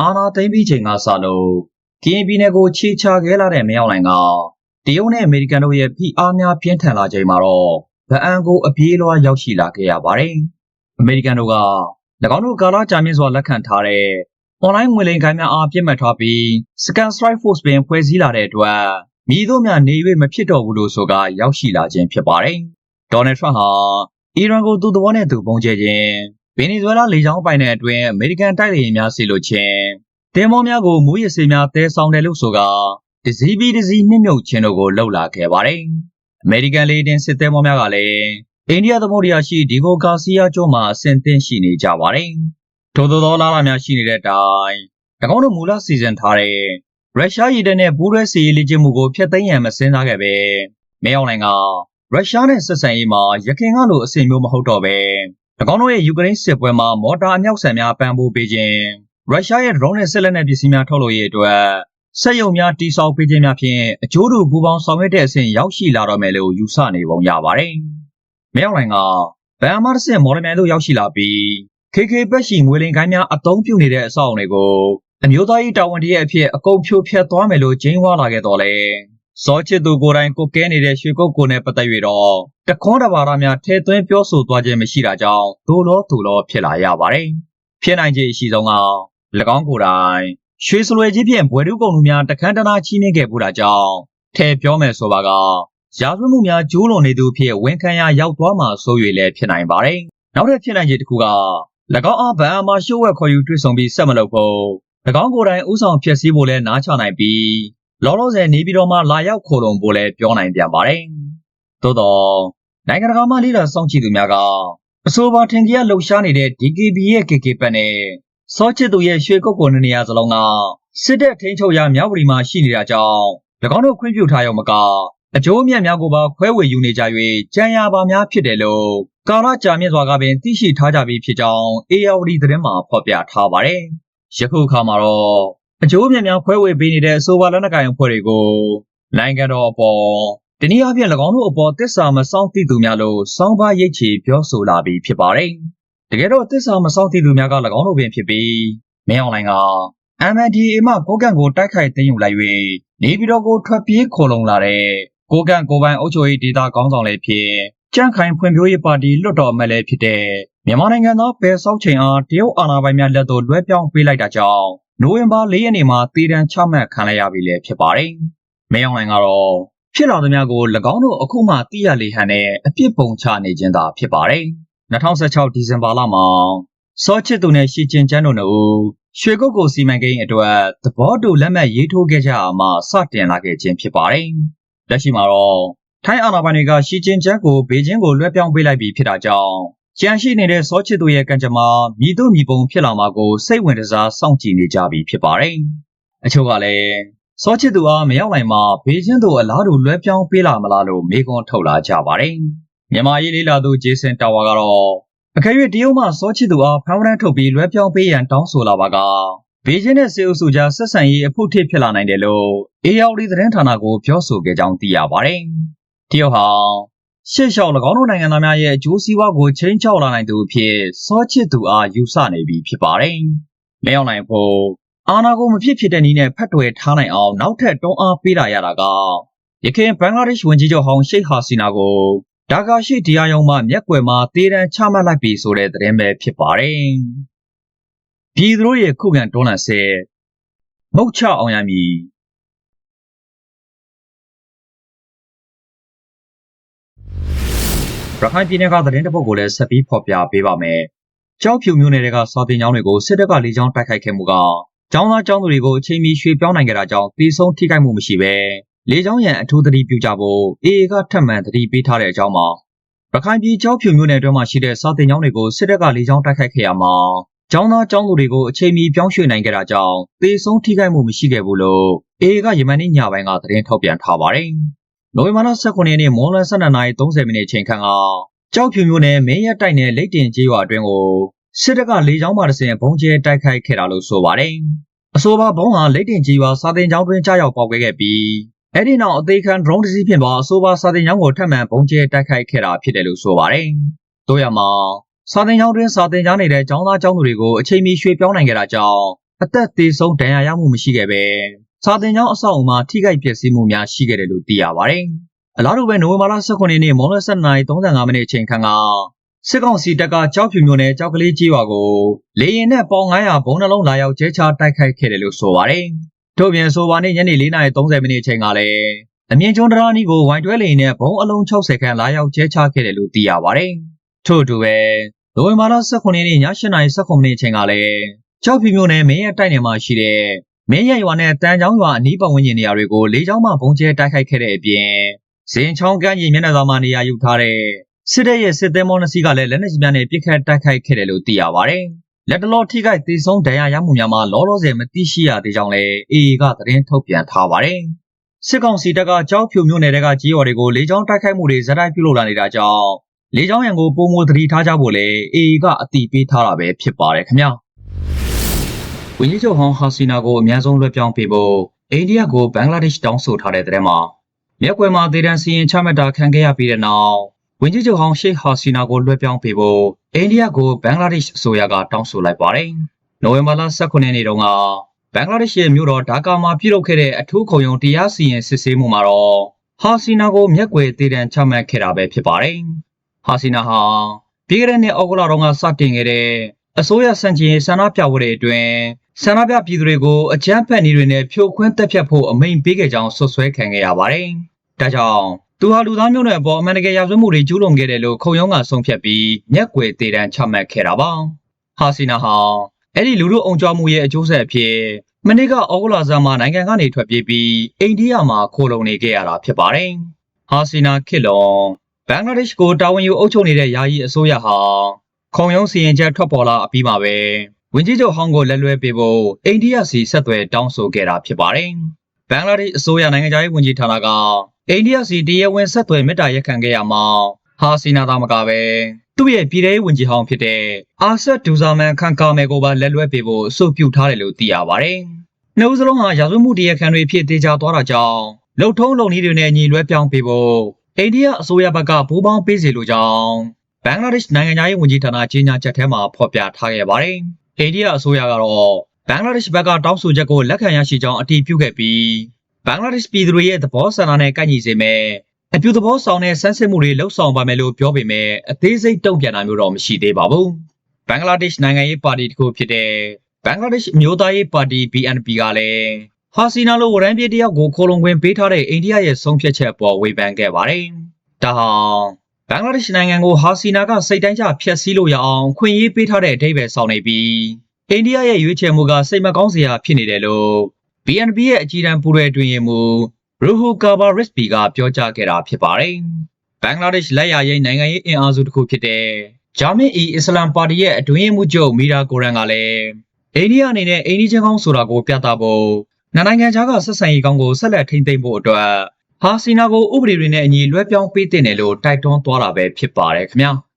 အာနာသိမ့်ပြီးချိန်ကစလို့ကရင်ပြည်နယ်ကိုခြေချခဲ့လာတဲ့မရောက်နိုင်ကတရုတ်နဲ့အမေရိကန်တို့ရဲ့ဖိအားများပြင်းထန်လာချိန်မှာတော့ဗအံကိုအပြေးလွှားရောက်ရှိလာခဲ့ရပါတယ်။အမေရိကန်တို့က၎င်းတို့ကာလကြာမြင့်စွာလက်ခံထားတဲ့ online ငွေလိမ်ခိုင်းများအားပြစ်မှတ်ထားပြီး Scan Strike Force ပင်ဖွဲ့စည်းလာတဲ့အတွက်မိတို့များနေ၍မဖြစ်တော့ဘူးလို့ဆိုကရောက်ရှိလာခြင်းဖြစ်ပါတယ်။ဒေါ်နယ်ထရန့်ဟာအီရန်ကိုသူ့သဘောနဲ့သူပုံကျဲခြင်း ဗင်နီဇွဲလားလေကြောင်းပိုင်တဲ့အတွင်းအမေရိကန်တိုက်လေယာဉ်များဆီလိုခြင်းတင်မောများကိုမူရစေများတဲဆောင်တယ်လို့ဆိုကဒဇီဘီဒဇီနှိမ့်မြုပ်ခြင်းတို့ကိုလှုပ်လာခဲ့ပါတယ်။အမေရိကန်လေတင်စစ်သည်မောများကလည်းအိန္ဒိယသမုဒ္ဒရာရှိဒီဂိုကာစီယာကျွန်းမှာအဆင်သင့်ရှိနေကြပါတယ်။ထို့သောသောလားလာများရှိနေတဲ့အတိုင်း၎င်းတို့မူလစီစဉ်ထားတဲ့ရုရှားရည်တဲ့နဲ့ပူးရဲစီရေးလေ့ကျင့်မှုကိုဖျက်သိမ်းရန်မစင်စားခဲ့ပဲမဲအောင်လိုင်ကရုရှားနဲ့ဆက်ဆံရေးမှာရခင်ကလိုအဆင်မျိုးမဟုတ်တော့ပဲ၎ င်းတို့ရဲ့ယူကရိန်းစစ်ပွဲမှာမော်တာအမြောက်ဆန်များပံ့ပိုးပေးခြင်းရုရှားရဲ့ drone နဲ့ဆက်လက်တဲ့ပစ္စည်းများထုတ်လုပ်ရေးအတွက်စက်ရုံများတိစောက်ပေးခြင်းများဖြင့်အကျိုးတူပူးပေါင်းဆောင်ရွက်တဲ့အဆင့်ရောက်ရှိလာတော့မယ်လို့ယူဆနေပုံရပါတယ်။မဲအောင်လိုင်ကဗန်မားတစ်ဆင့်မော်ဒယ်မြန်သို့ရောက်ရှိလာပြီး KK ပက်ရှိငွေလိမ်ကိုင်းများအသုံးပြုနေတဲ့အဆောက်အုံတွေကိုအမျိုးသားရေးတာဝန်တရအဖြစ်အကုန်ဖြိုဖျက်သွားမယ်လို့ကျင်းဝါလာခဲ့တော်လဲ စောချစ်သူကိုယ်တိုင်ကိုကဲနေတဲ့ရွှေကုတ်ကိုနဲ့ပတ်သက်၍တော့တခွန်းတဘာရများထဲသွင်းပြောဆိုသွားခြင်းမရှိတာကြောင့်ဒိုလောဒိုလောဖြစ်လာရပါတယ်ဖြစ်နိုင်ခြေအရှိဆုံးက၎င်းကိုယ်တိုင်ရွှေစလွယ်ကြီးဖြင့်ဘွယ်တုကုံလူများတခန်းတနာချီးနှင်းခဲ့ပူတာကြောင့်ထဲပြောမယ်ဆိုပါကရာဇဝတ်မှုများကျိုးလွန်နေသူဖြစ်ဝန်ခံရရောက်သွားမှာဆို၍လည်းဖြစ်နိုင်ပါတယ်နောက်ထပ်ဖြစ်နိုင်ခြေတစ်ခုက၎င်းအားဗန်အမာရှိုးဝက်ခေါ်ယူတွေ့ဆုံပြီးဆက်မလုပ်ဖို့၎င်းကိုယ်တိုင်ဥဆောင်ဖြစ်စည်းဖို့လဲနားချနိုင်ပြီး လောလောဆယ်နေပြည်တော်မှာလာရောက်ခိုလုံဖို့လဲပြောနိုင်ပြန်ပါတယ်။သို့တော့နိုင်ငံတကာမှလိလာစောင့်ကြည့်သူများကအဆိုပါထင်ကြီးလှုပ်ရှားနေတဲ့ DKB ရဲ့ KK ပတ်နဲ့စောချစ်သူရဲ့ရွှေကုတ်ကုံနေရာစလုံးကစစ်တပ်ထိန်းချုပ်ရာမြောက်ပြည်မှာရှိနေတာကြောင့်၎င်းတို့ခွင့်ပြုထားရုံမကအကျိုးအမြတ်များကိုပါခွဲဝေယူနေကြ၍ကြံရပါများဖြစ်တယ်လို့ကာလကြာမြင့်စွာကပင်သိရှိထားကြပြီးဖြစ်ကြောင်း ARD သတင်းမှာဖော်ပြထားပါတယ်။ယခုအခါမှာတော့ အကျိုးအမြတ်များခွဲဝေပေးနေတဲ့အဆိုပါလက်နက်ကိုင်အဖွဲ့တွေကိုနိုင်ငံတော်အပေါ်တနည်းအားဖြင့်၎င်းတို့အပေါ်တစ္ဆာမဆောင်သိသူများလို့စောင်းပါရိတ်ချီပြောဆိုလာပြီးဖြစ်ပါတယ်။တကယ်တော့တစ္ဆာမဆောင်သိသူများက၎င်းတို့ပင်ဖြစ်ပြီးမင်းအောင်လိုင်က MNDAA မှကိုကန့်ကိုတိုက်ခိုက်သိမ်းယူလိုက်၍နေပြည်တော်ကိုထွက်ပြေးခိုလုံလာတဲ့ကိုကန့်ကိုပိုင်အုပ်ချုပ်ရေးဒေသကောင်းဆောင်လည်းဖြစ်ကြန့်ခိုင်ဖွံ့ဖြိုးရေးပါတီလွတ်တော်အမတ်လည်းဖြစ်တဲ့မြန်မာနိုင်ငံသားပယ်ဆောက်ချိန်အားတရုတ်အာဏာပိုင်များလက်သို့လွှဲပြောင်းပေးလိုက်တာကြောင့် နိုဝင်ဘာ၄ရက်နေ့မှာတည်တံချမှတ်ခံလိုက်ရပြီလည်းဖြစ်ပါတယ်။မင်းအောင်လှိုင်ကတော့ဖြစ်လာသမျှကို၎င်းတို့အခုမှသိရလေဟန်နဲ့အပြစ်ပုံချနေခြင်းသာဖြစ်ပါတယ်။2016ဒီဇင်ဘာလမှာစောချစ်သူနဲ့ရှီကျင်ချန်းတို့နှစ်ဦးရွှေကုတ်ကိုစီမံကိန်းအတွက်သဘောတူလက်မှတ်ရေးထိုးခဲ့ကြအောင်မှစတင်လာခဲ့ခြင်းဖြစ်ပါတယ်။လက်ရှိမှာတော့ထိုင်းအာဏာပိုင်တွေကရှီကျင်ချန်းကိုဘေကျင်းကိုလွှဲပြောင်းပေးလိုက်ပြီးဖြစ်တာကြောင့် ကြံရှိနေတဲ့စောချစ်သူရဲ့ကံကြမ္မာမြည်သူမြည်ပုံဖြစ်လာမှာကိုစိတ်ဝင်စားစောင့်ကြည့်နေကြပြီဖြစ်ပါတယ်။အချို့ကလည်းစောချစ်သူအားမရောက်နိုင်မှဘေကျင်းတို့အလားတူလွှဲပြောင်းပေးလာမလားလို့မေးခွန်းထုတ်လာကြပါတယ်။မြန်မာရေးလေးလာသူဂျေဆန်တာဝါကတော့အကယ်၍တရုတ်မှစောချစ်သူအားဖမ်းဝရမ်းထုတ်ပြီးလွှဲပြောင်းပေးရန်တောင်းဆိုလာပါကဘေကျင်းနဲ့စေအုပ်စုကြားဆက်ဆံရေးအဖို့ထစ်ဖြစ်လာနိုင်တယ်လို့ ARD သတင်းဌာနကိုပြောဆိုခဲ့ကြောင်းသိရပါတယ်။တရုတ်ဟာ ရှေ့လျှောက်၎င်းတို့နိုင်ငံသားများရဲ့အကျိုးစီးပွားကိုချိန်ချောက်လာနိုင်သူအဖြစ်စောချစ်သူအားယူဆနေပြီဖြစ်ပါတယ်။မရောက်နိုင်ဖို့အာနာကိုမဖြစ်ဖြစ်တဲ့နည်းနဲ့ဖတ်တွယ်ထားနိုင်အောင်နောက်ထပ်တွန်းအားပေးလာရတာကရခိုင်ဘင်္ဂလားဒေ့ရှ်ဝန်ကြီးချုပ်ဟောင်းရှိတ်ဟာစီနာကိုဒါကာရှိတရားရုံးမှမျက်ကွယ်မှာတေးတန်းချမှတ်လိုက်ပြီဆိုတဲ့သတင်းပဲဖြစ်ပါတယ်။ပြည်သူတို့ရဲ့ခုခံတွန်းလှန်ဆဲမုတ်ချအောင်ရမည် ရခိုင်ပြည်နယ်ကသတင်းတပုတ်ကိုလည်းဆက်ပြီးဖော်ပြပေးပါမယ်။ကြောက်ဖြူမျိုးနယ်တွေကစာတင်ကျောင်းတွေကိုစစ်တပ်ကလေကြောင်းတိုက်ခိုက်ခဲ့မှုကကျောင်းသားကျောင်းသူတွေကိုအချိန်မီရွှေ့ပြောင်းနိုင်ကြတာကြောင့်ပြည်ဆုံးထိခိုက်မှုမရှိဘဲလေကြောင်းရန်အထူးသတိပြုကြဖို့ AA ကထပ်မံသတိပေးထားတဲ့အကြောင်းမှာရခိုင်ပြည်ကြောက်ဖြူမျိုးနယ်အတွင်းမှာရှိတဲ့စာတင်ကျောင်းတွေကိုစစ်တပ်ကလေကြောင်းတိုက်ခိုက်ခဲ့ရမှာကျောင်းသားကျောင်းသူတွေကိုအချိန်မီပြောင်းရွှေ့နိုင်ကြတာကြောင့်သေဆုံးထိခိုက်မှုမရှိခဲ့ဘူးလို့ AA ကယမန်နေ့ညပိုင်းကသတင်းထုတ်ပြန်ထားပါတယ်။ နိုဝင်ဘာလ18ရက်နေ့မွန်လွန်12:30မိနစ်ချိန်ခန့်ကကြောက်ဖြူမျိုးနယ်မင်းရက်တိုက်နယ်လိတ်တင်ကျေးရွာအတွင်းကိုစစ်တပ်ကလေကြောင်းမှတစ်ဆင့်ဘုံကျဲတိုက်ခိုက်ခဲ့တာလို့ဆိုပါတယ်။အဆိုပါဘုံဟာလိတ်တင်ကျေးရွာစာတင်ကျောင်းတွင်ကြားရောက်ပေါက်ခဲ့ပြီးအဲ့ဒီနောက်အသေးခံ drone တစ်စီးဖြင့်ပါအဆိုပါစာတင်ကျောင်းကိုထပ်မံဘုံကျဲတိုက်ခိုက်ခဲ့တာဖြစ်တယ်လို့ဆိုပါတယ်။တို့ရမှာစာတင်ကျောင်းတွင်စာတင်ကြားနေတဲ့ကျောင်းသားကျောင်းသူတွေကိုအချိန်မီရွှေ့ပြောင်းနိုင်ခဲ့တာကြောင့်အသက်သေဆုံးဒဏ်ရာရမှုမရှိခဲ့ပဲ စာတင်ကျောင်းအဆောက်အအုံမှာထိခိုက်ပျက်စီးမှုများရှိခဲ့တယ်လို့သိရပါတယ်။အလားတူပဲနိုဝင်ဘာလ18ရက်နေ့မော်လ7:35မိနစ်အချိန်ခန့်ကစစ်ကောင်စီတပ်ကကြောက်ဖြူမျိုးနဲ့ကြောက်ကလေးကြီးရွာကိုလေရင်နဲ့ပေါင်900ဘုံနှလုံးလာရောက်ကျဲချတိုက်ခိုက်ခဲ့တယ်လို့ဆိုပါတယ်။ထို့ပြင်ဆိုပါနေ့ညနေ4:30မိနစ်အချိန်ကလည်းအမြင့်ကျွန်းတရာနီကိုဝိုင်တွဲလေနဲ့ဘုံအလုံး60ခန်းလာရောက်ကျဲချခဲ့တယ်လို့သိရပါတယ်။ထို့အတူပဲနိုဝင်ဘာလ18ရက်နေ့ည8:19မိနစ်အချိန်ကလည်းကြောက်ဖြူမျိုးနဲ့မင်းရဲ့တိုက်နယ်မှာရှိတဲ့ မင်းရဲ့ရွာနဲ့တန်ချောင်းရွာအနီးပတ်ဝန်းကျင်နေရာတွေကိုလေကြောင်းမှဘုံကျဲတိုက်ခိုက်ခဲ့တဲ့အပြင်ဇင်ချောင်းကမ်းခြေမျက်နှာသာမှာနေရာယူထားတဲ့စစ်တပ်ရဲ့စစ်သည်မောနှစီကလည်းလက်နက်ကြီးများနဲ့ပစ်ခတ်တိုက်ခိုက်ခဲ့တယ်လို့သိရပါတယ်။လက်တလောထိခိုက်ဒေဆုံးဒဏ်ရာရမှုများမှာလောလောဆယ်မသိရှိရသေးကြောင်းလည်း AA ကသတင်းထုတ်ပြန်ထားပါတယ်။စစ်ကောင်စီတပ်ကကြောက်ဖြူမျိုးနယ်တွေကကြီးရွာတွေကိုလေကြောင်းတိုက်ခိုက်မှုတွေဇက်တိုက်ပြုလုပ်လာနေတာကြောင့်လေကြောင်းရန်ကိုပုံမသတိထားကြဖို့လည်း AA ကအတိပေးထားတာပဲဖြစ်ပါတယ်ခင်ဗျာ။ ဝန်ကြီးချုပ်ဟောင်းဟာစီနာကိုအများဆုံးလွှဲပြောင်းပေးဖို့အိန္ဒိယကိုဘင်္ဂလားဒေ့ရှ်တောင်းဆိုထားတဲ့တဲ့မှာမြက်ကွယ်မှာဒေတန်စီရင်ချမှတ်တာခံခဲ့ရပြီးတဲ့နောက်ဝန်ကြီးချုပ်ဟောင်းရှိတ်ဟာစီနာကိုလွှဲပြောင်းပေးဖို့အိန္ဒိယကိုဘင်္ဂလားဒေ့ရှ်အစိုးရကတောင်းဆိုလိုက်ပါတယ်။နိုဝင်ဘာလ18ရက်နေ့တုန်းကဘင်္ဂလားဒေ့ရှ်ရဲ့မြို့တော်ဒါကာမှာပြုလုပ်ခဲ့တဲ့အထူးခုံရုံးတရားစီရင်စစ်ဆေးမှုမှာတော့ဟာစီနာကိုမျက်ကွယ်ဒေတန်ချမှတ်ခဲ့တာပဲဖြစ်ပါတယ်။ဟာစီနာဟာပြည်ခဲ့တဲ့နှစ်ဩဂုတ်လတုန်းကစတင်ခဲ့တဲ့ အစိုးရစံချင်ဆန္ဒပြပွဲတွေအတွင်းဆန္ဒပြပြည်သူတွေကိုအကြမ်းဖက်နည်းတွေနဲ့ဖြိုခွင်းတက်ဖြတ်ဖို့အမိန့်ပေးခဲ့ကြောင်းဆွဆွဲခံခဲ့ရပါတယ်။ဒါကြောင့်သူဟာလူသားမျိုးနွယ်အပေါ်အမှန်တကယ်ရာဇဝတ်မှုတွေကျူးလွန်ခဲ့တယ်လို့ခုံရုံးကဆုံးဖြတ်ပြီးမျက်ကွယ်တေတန်းချမှတ်ခဲ့တာပါ။ဟာစီနာဟာအဲ့ဒီလူလူအုံကြွမှုရဲ့အကျိုးဆက်အဖြစ်မနေ့ကဩဂုတ်လဆန်းမှာနိုင်ငံကနေထွက်ပြေးပြီးအိန္ဒိယမှာခိုလုံနေခဲ့ရတာဖြစ်ပါတယ်။ဟာစီနာခေလွန်ဘင်္ဂလားဒေ့ရှ်ကိုတာဝန်ယူအုပ်ချုပ်နေတဲ့ယာယီအစိုးရဟာ ခုံရုံးစီရင်ချက်ထွက်ပေါ်လာအပြီးမှာပဲဝင်ကြီးချုပ်ဟောင်းကိုလက်လွဲပေးဖို့အိန္ဒိယစီဆက်သွယ်တောင်းဆိုခဲ့တာဖြစ်ပါတယ်။ဘင်္ဂလားဒေ့ရှ်အစိုးရနိုင်ငံသားရေးဝန်ကြီးဌာနကအိန္ဒိယစီတရားဝင်ဆက်သွယ်မေတ္တာရက်ခံခဲ့ရမှာဟာစီနာသာမကပဲသူ့ရဲ့ပြည်ထောင်ဝင်ကြီးဟောင်းဖြစ်တဲ့အာဆက်ဒူဇာမန်ခန်ကာမဲကိုပါလက်လွဲပေးဖို့အဆိုပြုထားတယ်လို့သိရပါတယ်။နှုတ်စလုံးဟာရာဇဝမှုတရားခံတွေဖြစ်သေးကြသွားတာကြောင့်လုံထုံးလုံနည်းတွေနဲ့ညီလွဲပြောင်းပေးဖို့အိန္ဒိယအစိုးရဘက်ကပူးပေါင်းပေးစီလိုကြောင်း ဘင်္ဂလားဒေ့ရှ်နိုင်ငံသားရေးဝန်ကြီးဌာနကြီးညာချက်ထဲမှာဖော်ပြထားခဲ့ပါတယ်။အိန္ဒိယအစိုးရကတော့ဘင်္ဂလားဒေ့ရှ်ဘက်ကတောင်းဆိုချက်ကိုလက်ခံရရှိကြောင်းအတည်ပြုခဲ့ပြီးဘင်္ဂလားဒေ့ရှ်ပြည်သူတွေရဲ့သဘောဆန္ဒနဲ့ကိုက်ညီစေမယ်အပြုသဘောဆောင်တဲ့ဆန်းစစ်မှုတွေလှုပ်ဆောင်ပါမယ်လို့ပြောပေမဲ့အသေးစိတ်တုံ့ပြန်တာမျိုးတော့မရှိသေးပါဘူးဘင်္ဂလားဒေ့ရှ်နိုင်ငံရေးပါတီတစ်ခုဖြစ်တဲ့ဘင်္ဂလားဒေ့ရှ်အမျိုးသားရေးပါတီ BNP ကလည်းဟာစီနာလိုဝရမ်းပြေးတယောက်ကိုခိုလုံခွင့်ပေးထားတဲ့အိန္ဒိယရဲ့ဆုံးဖြတ်ချက်အပေါ်ဝေဖန်ခဲ့ပါတယ်ဒါဟာ ဘင်္ဂလားဒေ့ရှ်နိုင်ငံကိုဟာစီနာကစိတ်တိုင်းကျဖျက်ဆီးလို့ရအောင်ခွင့်ရေးပေးထားတဲ့အဓိပ္ပာယ်ဆောင်နေပြီးအိန္ဒိယရဲ့ရွေးချယ်မှုကစိတ်မကောင်းစရာဖြစ်နေတယ်လို့ BNP ရဲ့အကြီးတန်းပူးရဲတွင်ရင်မူရူဟူကာဘာရစ်ပီကပြောကြားခဲ့တာဖြစ်ပါတယ်။ဘင်္ဂလားဒေ့ရှ်လက်ရရေးနိုင်ငံရေးအင်အားစုတစ်ခုဖြစ်တဲ့ဂျာမင်အီအစ္စလမ်ပါတီရဲ့အတွင်းမှုချုပ်မီရာကိုရန်ကလည်းအိန္ဒိယအနေနဲ့အိန္ဒိချင်းကောင်းဆိုတာကိုပြသဖို့နိုင်ငံခြားကဆက်ဆံရေးကောင်းကိုဆက်လက်ထိန်းသိမ်းဖို့အတွက် ဟာစီနာကိုဥပဒေတွေနဲ့အညီလွှဲပြောင်းပေးတင်တယ်လို့တိုက်တွန်းသွားတာပဲဖြစ်ပါတယ်ခင်ဗျာ။